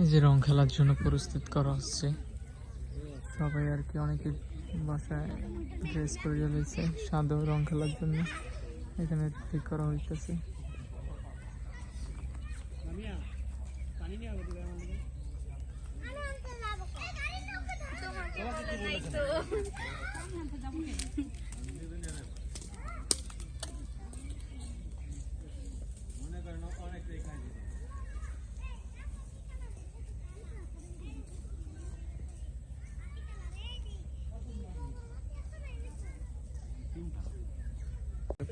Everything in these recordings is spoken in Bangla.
এই যে রং খেলার জন্য প্রস্তুত করা হচ্ছে। সবাই আর কি অনেকে বাসায় ড্রেস করে চলেছে সাদা রং খেলার জন্য। এখানে ঠিক করা হইতেছে।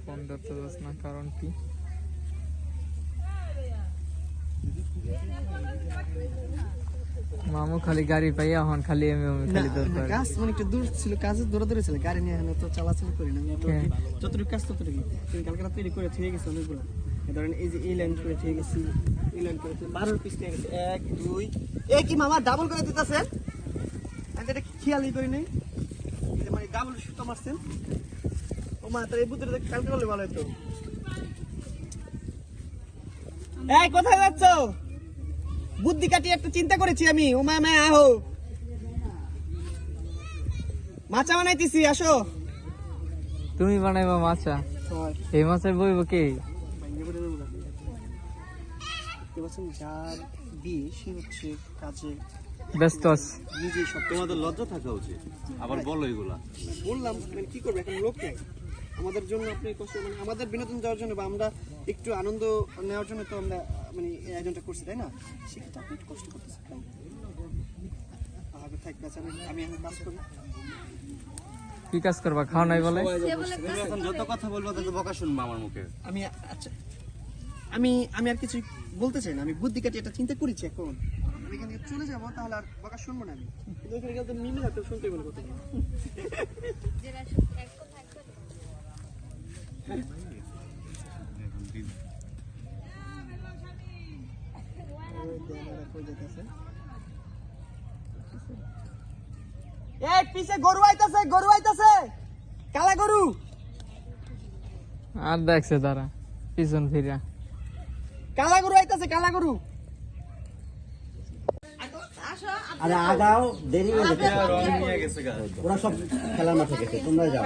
ফোন ধরতে যাস না কারণ কি মামু খালি গাড়ি পাইয়া এখন খালি আমি খালি কাজ মানে একটু দূর ছিল কাজে দৌড়া দৌড়ে ছিল গাড়ি নিয়ে তো চালাচালি করি না। যতটুকু কাজ ততটুকু কালকে করে থুয়ে গেছি অনেকগুলো। ধরেন এই যে এই লাইন করে থুয়ে গেছি এই লাইন করে বারোর পিস নিয়ে গেছি এক দুই। এ কি মামা ডাবল করে দিতেছেন? আমি এটা খেয়ালই করি নাই। মানে ডাবল সুতো মারছেন। ও মা তার এই বুদ্ধটা কালকে করলে ভালো হতো এই কোথায় যাচ্ছ? বুদ্ধি কাটিয়ে একটু চিন্তা করেছি আমি। ও মা মা আহো। মাচা বানাইতেছি আসো। তুমি বানাইবা মাছা এই মাছের বইব কে? যার বিয়ে সে হচ্ছে কাজে। ব্যস্ত আছে। নিজে সব তোমাদের লজ্জা থাকা উচিত। আবার বলো এগুলা। বললাম মানে কি করবে এখন লোক নেই। আমাদের জন্য আপনি কষ্ট মানে আমাদের বিনোদন দেওয়ার জন্য বা আমরা একটু আনন্দ নেওয়ার জন্য তো আমরা মানে এই আয়োজনটা করছি তাই না? সেক্ষেত্রে আপনি একটু কষ্ট করতেছেন আগে থাকবে আমি আমি এখন কাজ করি। কি কাজ করবা খাও নাই বলে? এখন যত কথা বলব তত বকা শুনব আমার মুখে। আমি আচ্ছা আমি আমি আর কিছু বলতে চাই না আমি বুদ্ধি কাটিয়ে এটা চিন্তা করেছি এখন। আমি এখান থেকে চলে যাব তাহলে আর বকা শুনব না আমি। কিন্তু ওইখানে গেলে তো মিমি হাতে শুনতে এই পিছে গরু আইতাছে গরু আইতাছে! কালা গরু! আর দেখছে তারা পিছন ফিরা। কালা গরু আইতাছে কালা গরু! আরে আগাও দেরি হয়ে গেছে। ওরা সব খেলার মাঠে গেছে তোমরা যাও।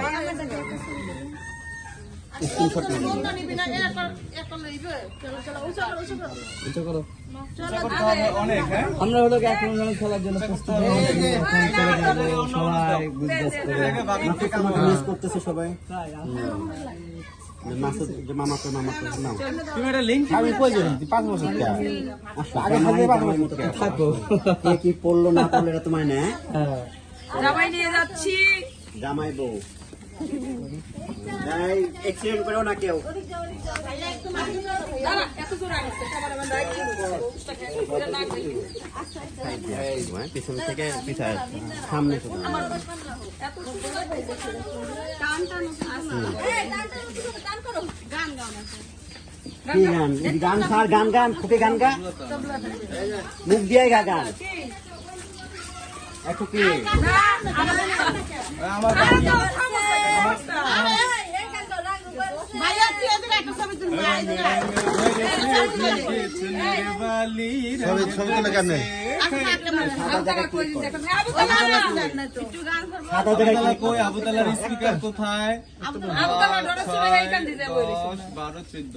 খেলার জন্য করতেছে সবাই কে পড়ল না পড়ল এটা তোমায় না জামাই নিয়ে যাচ্ছি জামাই বউ। এক্সিডেন্ট করো না কেউ দাঁড়া, এত জোরে আসছে, সবার আমার দায়িত্ব নেই। এটা না খাই। পিছন থেকে পিছায় সামনে শুধু কি গান এই গান ছাড় গান গান খুবই গান গা মুখ দিয়ে গা গান একটু কি ভাইয়া, তুই এদিকে একটা ছবি তুলবি, এদিকে আয়। ছবি ছবি তুলে কেমনে আমি থাকলে মানে, আমি তাকে কই দিন, দেখো, ভাই, আবু তালা না, একটু গান করব। সাদা জায়গায় কি কই আবু তালার স্পিকার কোথায় বারো চোদ্দ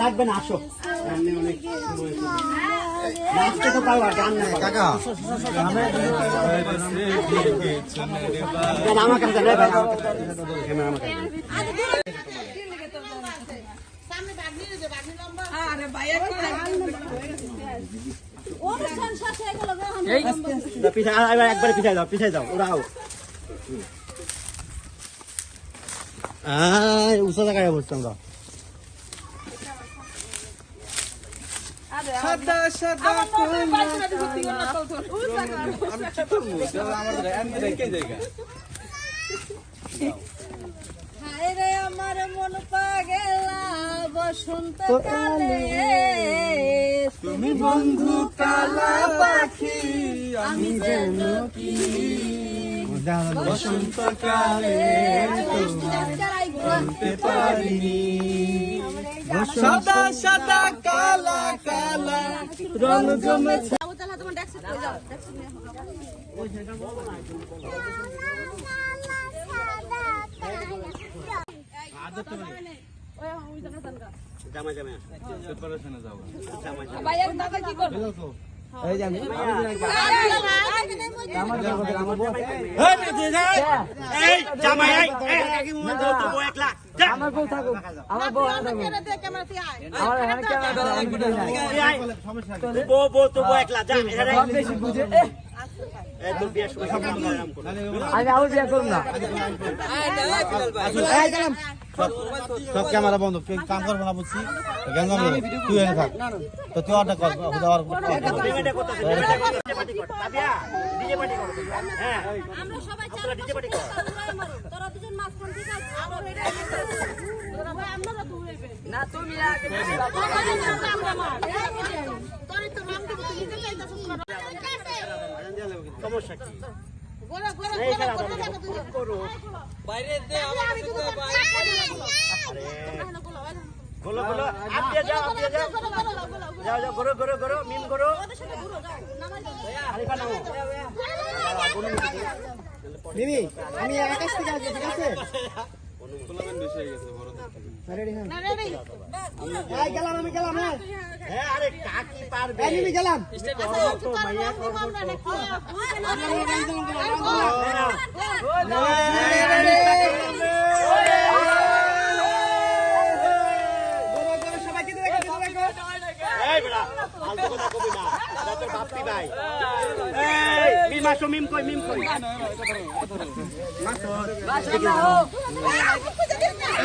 লাগবে না আসো অনেক দাও, একবারে পিছায় দাও পিছায় দাও ওরা উষা জায়গায় বসছি আমরা সাদা সাদা আমার মনে হয় পাঁচ মিনিট ভর্তি করলে তো তোর। কি করব আমার মন পাগেলা বসন্তকালে তুমি বন্ধু কালা পাখি আমি যেন কি? বসন্তকালে বলতে পারিনি। সাদা সাদা কালা কালা রং জমেছে যাও জামা জামা দাদা কি করবে এই জামাই এই এই আমার বউ থাকুক। আমার বউ আমি আবার বিয়ে করুন না। সব ক্যামেরা বন্ধ। তুই কাম করব না বুঝছি? গেঞ্জাম তুই এনে থাক। তো তুই অর্ডার কর কর। হ্যাঁ। আমরা সবাই তোরা ডিজে পার্টি কর। তোরা দুজন মাছ কোন ঠিক আছে আমরা বেড়ে তোরা ভাই আমরা তো হইবে না তুমি আগে তোরই তো নাম দিব তুই নিজে চাইতাছ সমস্যা কি? মিম আমি আকাশ থেকে আসছি ঠিক আছে? আমি গেলাম হ্যাঁ হ্যাঁ আরে কাকি পারবে। এই মিমি গেলাম। করো তো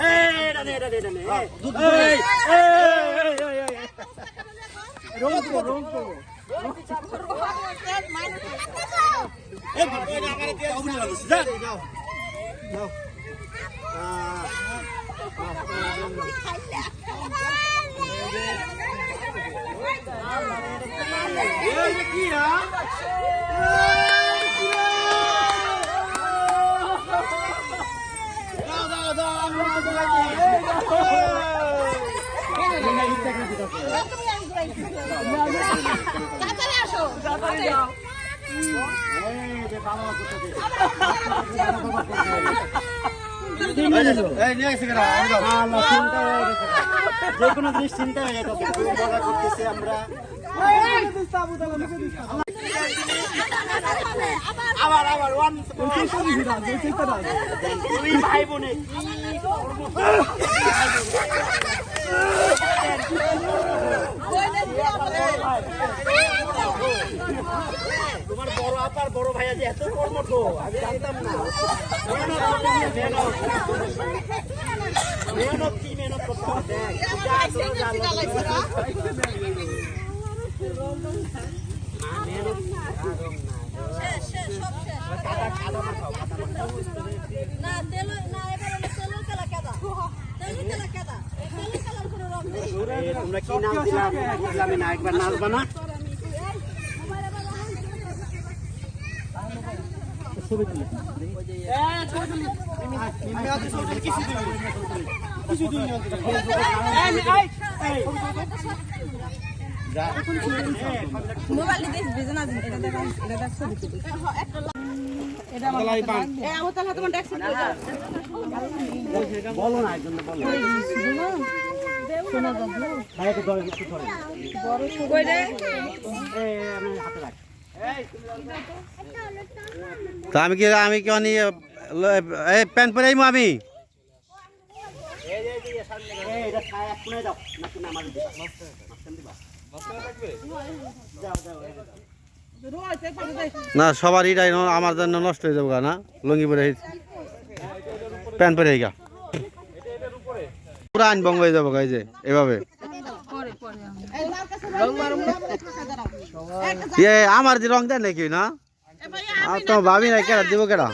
এই বেটা ফালতু কথা কবি না এটা তোর বাপ্পি ভাই এই মিম আসো মিম কই মিম কই এই যে তাবিয়া কিনা এই এটা নে এটা নে এটা নে এই এই এই এই রংকো রংকো এই বাবা এটা আমারে দিয়ে উড়ে গেল যা যাও যাও এই কি যে কোনো জিনিস চিন্তা হয়ে যেত আমরা আবার আবার ওয়ান ভাই বোনে। তোমার বড় আপার বড় ভাইয়া যে এত কর্মঠ, আমি জানতাম না। মেহনত কি মেহনত করতে হবে? তোমরা কি নাম দিলাম বুঝলাম না একবার নাচবা না মোবাইল দেখ বেজে না এটা দেখ এটা দেখ এটা আমার এ আমার তাহলে তোমার ট্যাক্সি বলো না একজন বলো শোনা যাবে ভাইয়া তো ধরে একটু ধরে কই রে? এ, আমি হাতে রাখ তা আমি কি আমি কি অনি এই প্যান্ট পরে আইমু আমি? এই এই সামনে এই এটা খায় এক কোণায় দাও। নাকি না আমার দিবা মাঝখান দিবা। না, সবার এটাই ন- আমার জন্য নষ্ট হয়ে যাব না? লুঙ্গি পরে প্যান্ট পরে গা। পুরা আইন বঙ্গ হয়ে যাব এই যে, এভাবে। আমরা যে রং দেন নাকি, না? তো ভাবি না কেডা, দিব কেডা?